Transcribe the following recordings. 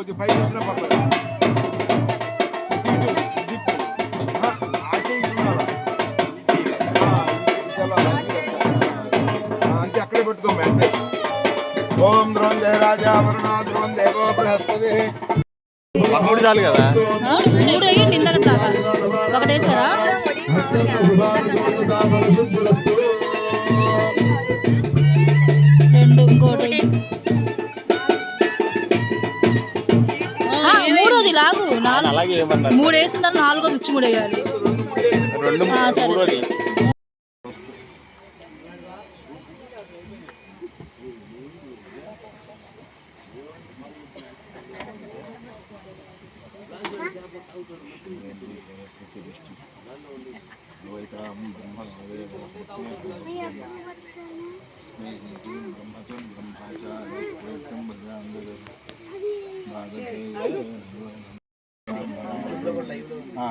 కొద్దిగా పైకి వచ్చినా పర్లేదు దిక్కు అటే మూడు చాలు కదా? మూడు అయ్యండి ఇందాక ఒకటేసారా? మూడోది లాగు నాలుగు. అలాగే ఏమన్నారు? మూడు వేసింటారు నాలుగోది ఇచ్చి మూడు వేయాలి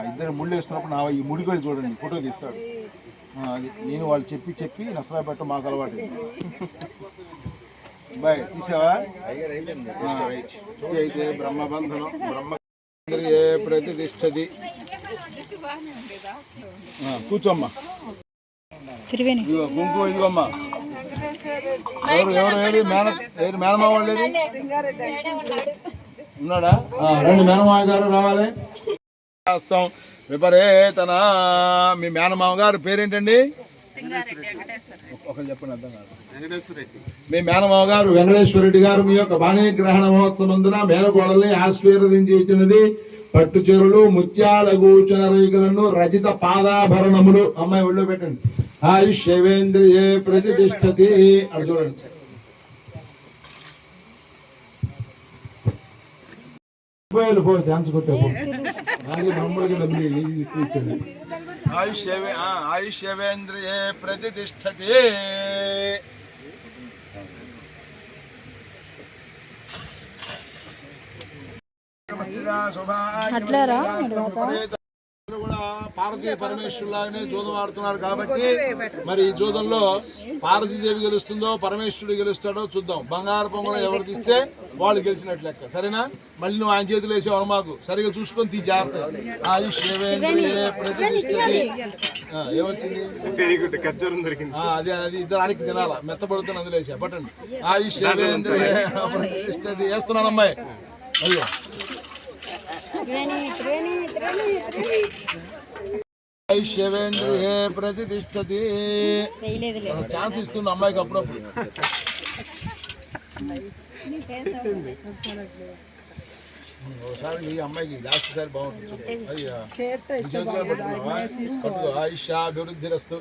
ఇద్దరు ముళ్ళు వేస్తున్నప్పుడు నా ఈ ముడి కూడా చూడండి ఫోటో తీస్తాడు. నేను వాళ్ళు చెప్పి చెప్పి నసరా పెట్ట మాకు అలవాటు. బాయ్ తీసావా? అయితే బ్రహ్మబంధనం బ్రహ్మ ఏ ప్రతిష్టది. కూర్చోమ్మా. కుంకుమ ఇదిగోమ్మా. ఎవరు ఎవరు ఏది మేన మేనమావ లేదు ఉన్నాడా? రండి మేనమావ గారు రావాలి. రాస్తాం విపరేతన. మీ మేనమావ గారు పేరేంటండి? ఒకరు చెప్పండి అర్థం కాదు. మీ మేనమావ గారు వెంకటేశ్వర రెడ్డి గారు మీ యొక్క బాణీ గ్రహణ మహోత్సవందున మేనకోడల్ని ఆశీర్వదించి ఇచ్చినది పట్టు చెరులు ముత్యాల గూచన రేఖలను రజిత పాదాభరణములు. అమ్మాయి ఒళ్ళో పెట్టండి. ఆయుష్ శైవేంద్రియే ప్రతిష్టతి అది చూడండి రూపాయలు పో ఛాన్స్ కొట్టే అలాగే మామూలుగా డబ్బులు ఇది ఎక్కువ ఇచ్చాడు ఆయుష్ ఆయుష్ శైవేంద్రియే ప్రతిష్టతి అట్లారా కూడా పార్వతీ పరమేశ్వరులాగానే జూదం ఆడుతున్నారు కాబట్టి మరి ఈ జూదంలో పార్వతీదేవి గెలుస్తుందో పరమేశ్వరుడు గెలుస్తాడో చూద్దాం. బంగారు పొంగడం ఎవరు తీస్తే వాళ్ళు గెలిచినట్లు లెక్క. సరేనా? మళ్ళీ నువ్వు ఆయన చేతులు వేసేవారు మాకు. సరిగా చూసుకొని తీ జాగ్రత్త. ఆయుష్ ఏమొచ్చింది? Very good. ఖర్జూరం దొరికింది ఆ, అదే అది ఇద్దరానికి తినాలా? మెత్తబడుతున్న అందులో వేసా. పట్టండి. ఆయుష్ వేస్తున్నాను అమ్మాయి అయ్యో. ఆయుష్ ఏవేంద్రియే ప్రతిష్టతి. ఛాన్స్ ఇస్తున్న అమ్మాయికి అప్పుడప్పుడు. ఒకసారి ఈ అమ్మాయికి లాస్ట్ సారి బాగుంటుంది. అయ్యా చేతిలో పట్టుకున్నావా? పట్టుకో. ఆయుష్ అభివృద్ధి రస్తు.